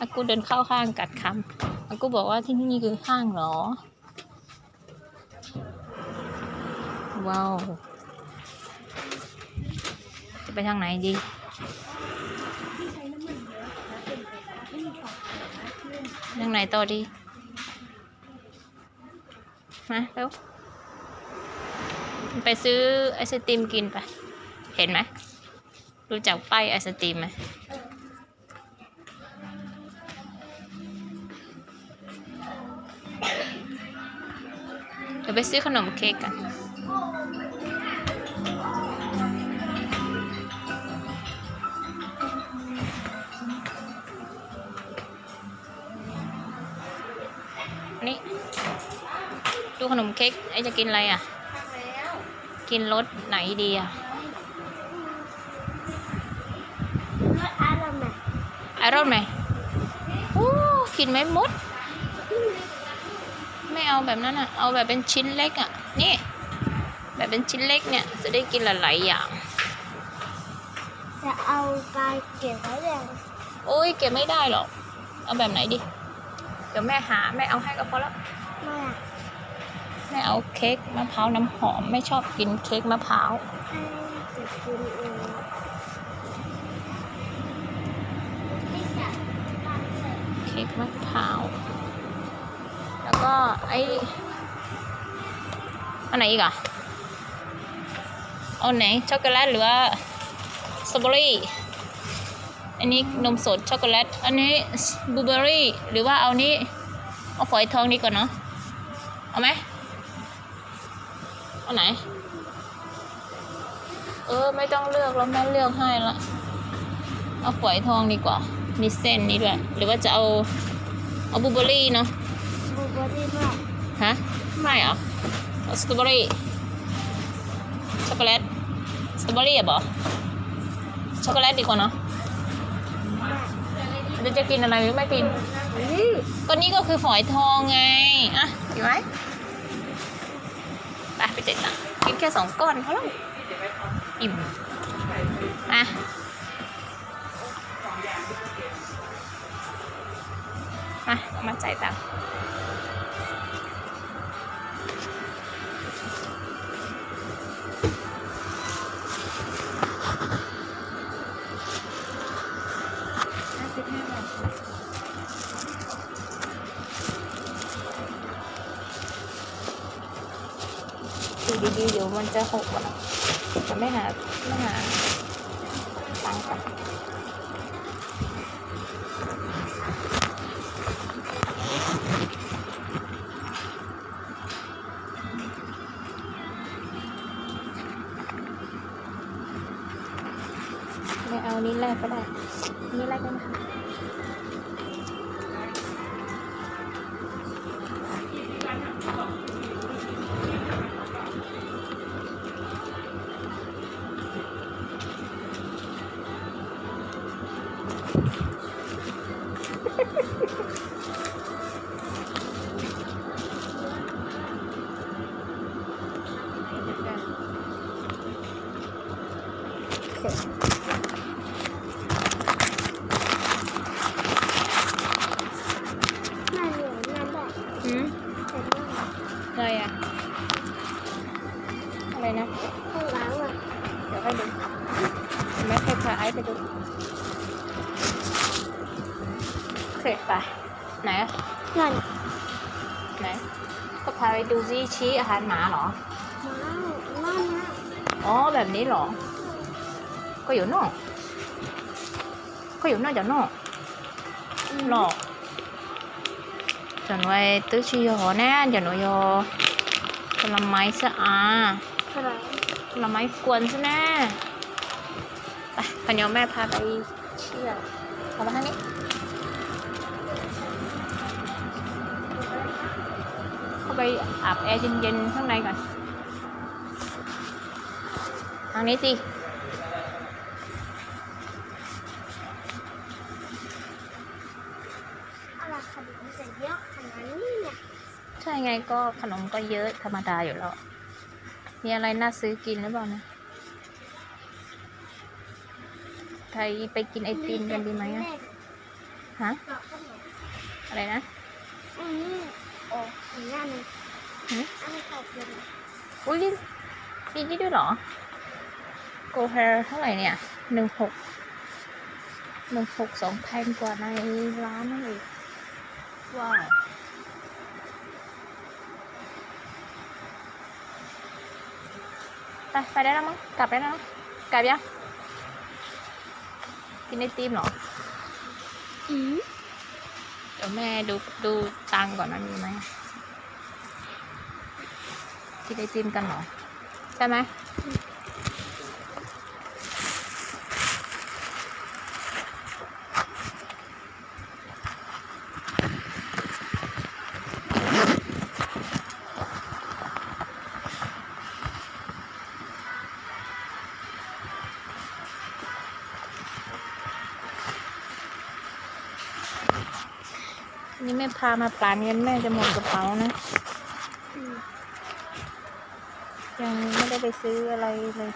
อากูเดินเข้าห้างกัดคำอากูบอกว่าที่นี่คือห้างเหรอ ว้าว จะไปทางไหนดีทางไหนต่อดี มาเร็วไปซื้อไอศติมกินไป เห็นไหมรู้จักป้ายไอศติมไหม ไปซื้อขนมเค้กกันนี่ดูขนมเค้กไอจะกินอะไรอะ กินรสไหนดีอะรสอารมณ์ไหนไอรอนไหมโอ้กินไม่หมดไม่ เอาแบบนั้นอะ เอาแบบเป็นชิ้นเล็กอะ นี่ แบบเป็นชิ้นเล็กเนี่ย จะได้กินหลายๆอย่าง จะเอาไปเก็บไว้เลยโอ้ยเก็บไม่ได้หรอก เอาแบบไหนดิ เดี๋ยวแม่หาแม่เอาให้ก็พอแล้วไม่อะแม่เอาเค้กมะพร้าวน้ำหอมไม่ชอบกินเค้กมะพร้าวให้เก็บกินเองเค้กมะพร้าวแล้ว ก็ไออันไหนอีกอะเอาไหนช็อกโกแลตหรือว่าสตรอเบอรี่อันนี้นมสดช็อกโกแลต อันนี้บลูเบอรี่ หรือว่าเอานี้เอาฝอยทองดีกว่าเนาะ เอาไหมเอาไหน เออ ไม่ต้องเลือกแล้วแม่เลือกให้ละ เอาฝอยทองดีกว่า มีเส้นนี้ด้วย หรือว่าจะเอา เอาบลูเบอรี่เนาะ ฮะ ไม่เหรอสตรอเบอรี่ช็อกโกแลตสตรอเบอรี่อะบอช็อกโกแลตดีกว่าเนาะเดี๋ยวจะกินอะไรหรือไม่กินก็นี่ก็คือฝอยทองไง อะกินไหมไปไปเจ็ดตังกินแค่สองก้อนเขาแล้วอิ่มอะมาเอามาจ่ายตังค์ ดูดีๆเดี๋ยวมันจะหกอะจะไม่หาไม่หาตังค์ก่อนไม่เอานี้แรกก็ได้ นี่แรกได้ไหมคะ นั่น ให้ดูแม่เคยพาไอซ์ไปดูเคไปไหนอะนั่นไหนก็พาไปดูซิชี้อาหารหมาเหรอว้าวนั่นนะอ๋อแบบนี้เหรอ ก็อยู่นอก ก็อยู่นอกจากนอกหรอก chuẩn vậy tứ chi hồ nè chuẩn nó vô còn làm máy sợ à เท่าไหร่ còn làm máy cuốn chứ nè ไปพันยอมแม่พาไปเชื่อเอามาทางนี้เข้าไปอาบแอร์เย็นๆข้างในก่อนทางนี้สิอะไรขนมจะเยอะขนาดนี้เนี่ยใช่ไงก็ขนมก็เยอะธรรมดาอยู่แล้ว มีอะไรน่าซื้อกินหรือเปล่านะใครไปกินไอติมกันดีไหมอะแม่ฮะกรอบขนมอะไรนะอืมโอ้อีกหน้าหนึ่งหืมอันนี้ขอบคุณอุ้ยมีนี่ด้วยเหรอ โกเฮอร์เท่าไหร่เนี่ยหนึ่งหกหนึ่งหกสองแพงกว่าในร้านนั่นเองว้าว ไปไปได้แล้วมั้งกลับได้แล้วมั้งกลับยังกินไอติมเหรออืมเดี๋ยวแม่ดูดูตังค์ก่อนนะมีไหมกินไอติมกันเหรอใช่ไหม นี่แม่พามาปลานเงินแม่จะหมดกระเป๋านะ ยังไม่ได้ไปซื้ออะไรเลย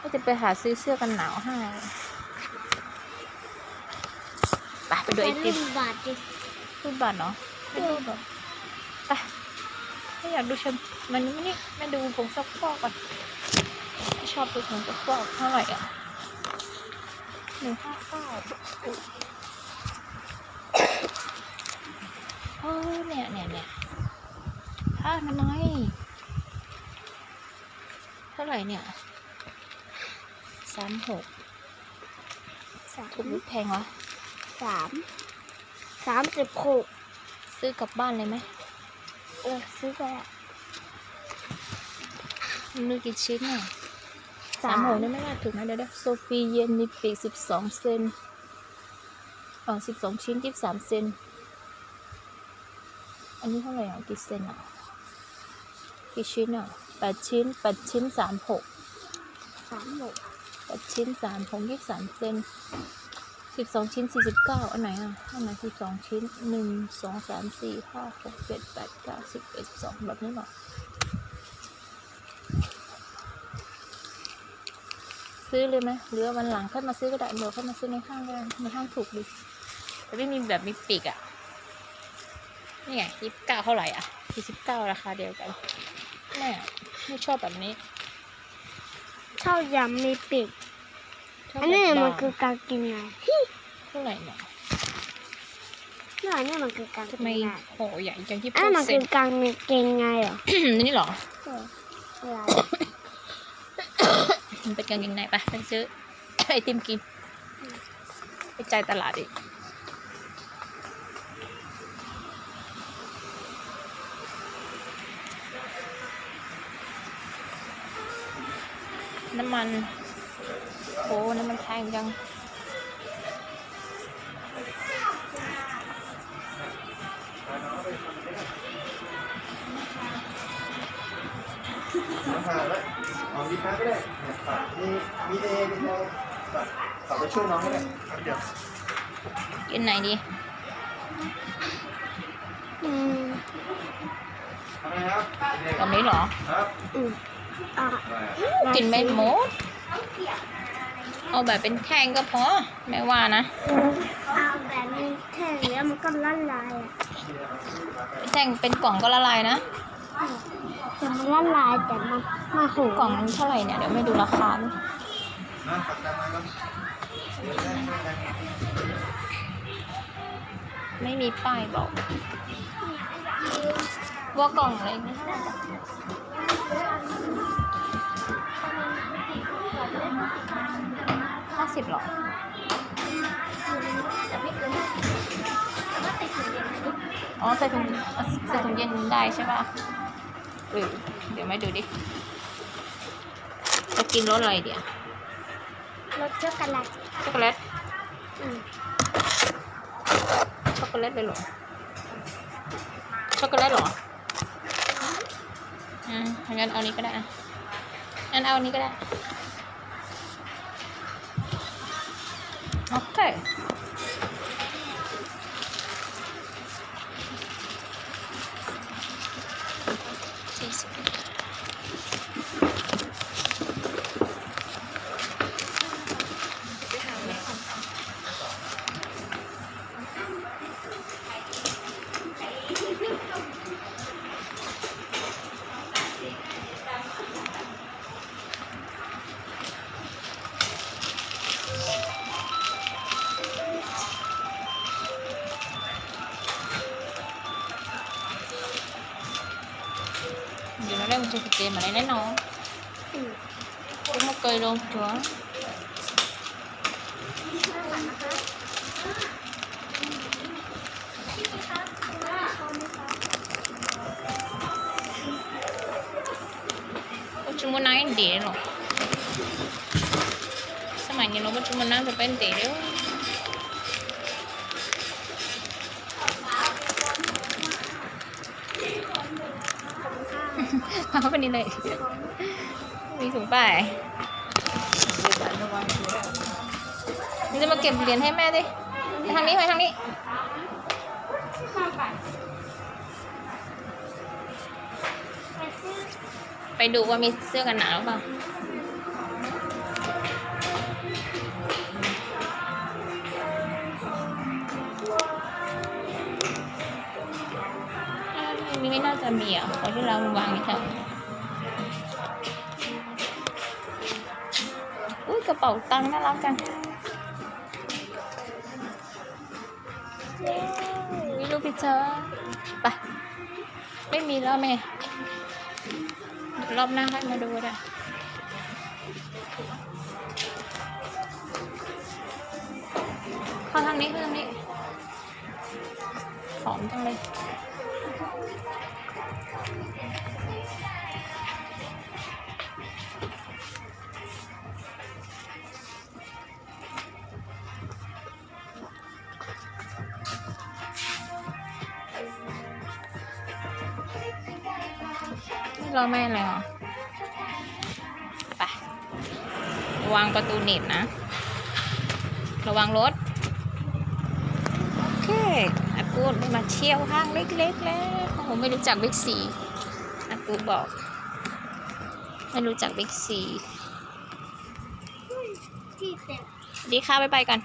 ก็จะไปหาซื้อเสื้อกันหนาวให้ไปไปดูไอติมรึบาทดิรูปบัตรเนาะไม่รูปแบบไปไม่อยากดูชมมันไม่นี่ไม่ดูผงซักฟอกก่อนชอบดูผงซักฟอกเท่าไหร่อะหนึ่งห้าเก้า เออเนี่ยเนี่ยเนี่ยผ้าอนามัยเท่าไหร่เนี่ยสามหกสามถูกหรือแพงวะสามสามสิบหกซื้อกลับบ้านเลยไหมเออซื้อไปอะมีกี่ชิ้นอะสามหกนี่ไม่น่าถึงนะเดี๋ยวเดี๋ยวโซฟีเย็นมีปีกสิบสองเซนเออสิบสองชิ้นยี่สิบสามเซน อันนี้เท่าไหร่อะกี่เซนอะกี่ชิ้นอะแปดชิ้นแปดชิ้นสามหกสามหกแปดชิ้นสามหกยี่สิบสามเซนสิบสองชิ้นสี่สิบเก้าอันไหนอะอันไหนสิบสองชิ้นหนึ่งสองสามสี่ห้าหกเจ็ดแปดเก้าสิบเอ็ดสิบสองแบบนี้เหรอซื้อเลยไหมหรือว่าวันหลังค่อยมาซื้อก็ได้เดี๋ยวค่อยมาซื้อในห้างก็ได้ในห้างถูกดีแต่ไม่มีแบบมีปีกอะ่ะ นี่ไงยี่สิบเก้าเท่าไหร่อะยี่สิบเก้าราคาเดียวกันแม่ไม่ชอบแบบนี้เท่ายำมีปีกชอบอันนี้แบบมันบางคือการกินไงเท่าไหร่เนี่ยนี่อันนี้มันคือการกิทำนไมไงโหใหญ่จังที่อันพูนี้ดมันเซ็คืน อการกินไงเหรอนี่เหรอเออเวลามันเป็นกางเกงในปะไปซื้อ ไอติมกิน ไปจ่ายตลาดอีก น้ำมัน โอ้น้ำมันแพงจัง น้ำผ่านแล้วเอามีค้าก็ได้เนี่ยฝากมีมีเอมีโอฝากฝากไปช่วยน้องก็ได้ครับเดี๋ยวกินไหนดี อืมทำไมครับตอนนี้เหรอครับ อืมอะ กินไม่หมด เอาแบบเป็นแท่งก็พอ ไม่ว่านะ เอาแบบนี้แท่งแล้วมันก็ละลายอะแท่งเป็นกล่องก็ละลายนะแต่มันละลายแต่มันมาหูกล่องนึงเท่าไหร่เนี่ยเดี๋ยวไม่ดูราคาดินะฝากตามมาครับเดี๋ยวได้ช่วยกันไม่มีป้ายบอก ว่ากล่องอะไรนี่ ห้าสิบหรออ๋อใส่ถุงใส่ถุงเย็นได้ใช่ป่ะเออเดี๋ยวไม่ดูดิ จะกินรสอะไรเดี๋ยวรสช็อกโกแลตช็อกโกแลตอืมช็อกโกแลตเลยเหรอช็อกโกแลตเหรอ อืมงั้นเอานี้ก็ได้อะงั้นเอาอันนี้ก็ได้ โอเค mình chơi cái mà lấy lấy nó อืม cũng một cây luôn chúa ข้างหลังนะคะพี่ đấy ขอบคุณค่ะเอาไปนี่เลย มีถุงป้ายนี่จะมาเก็บเหรียญให้แม่ดิ ทางนี้ไปทางนี้ไปดูว่ามีเสื้อกันหนาวเปล่าไม่น่าจะมีอะเพราะที่เราวางอยู่แถว อุ้ยกระเป๋าตังค์น่ารักจังเย้มีรูปพิเจอไปไม่มีแล้วแม่รอบหน้าค่อยมาดูได้เข้าทางนี้เข้าทางนี้หอมจังเลย ไม่รอแม่เลยเหรอไประวังประตูหนีบนะ ระวังรถ โอเคอากูดได้มาเที่ยวห้างเล็กๆแล้วผมไม่รู้จักบิ๊กซีอากูดบอก ไม่รู้จักบิ๊กซีที่เต็มดีค่ะไปไปกัน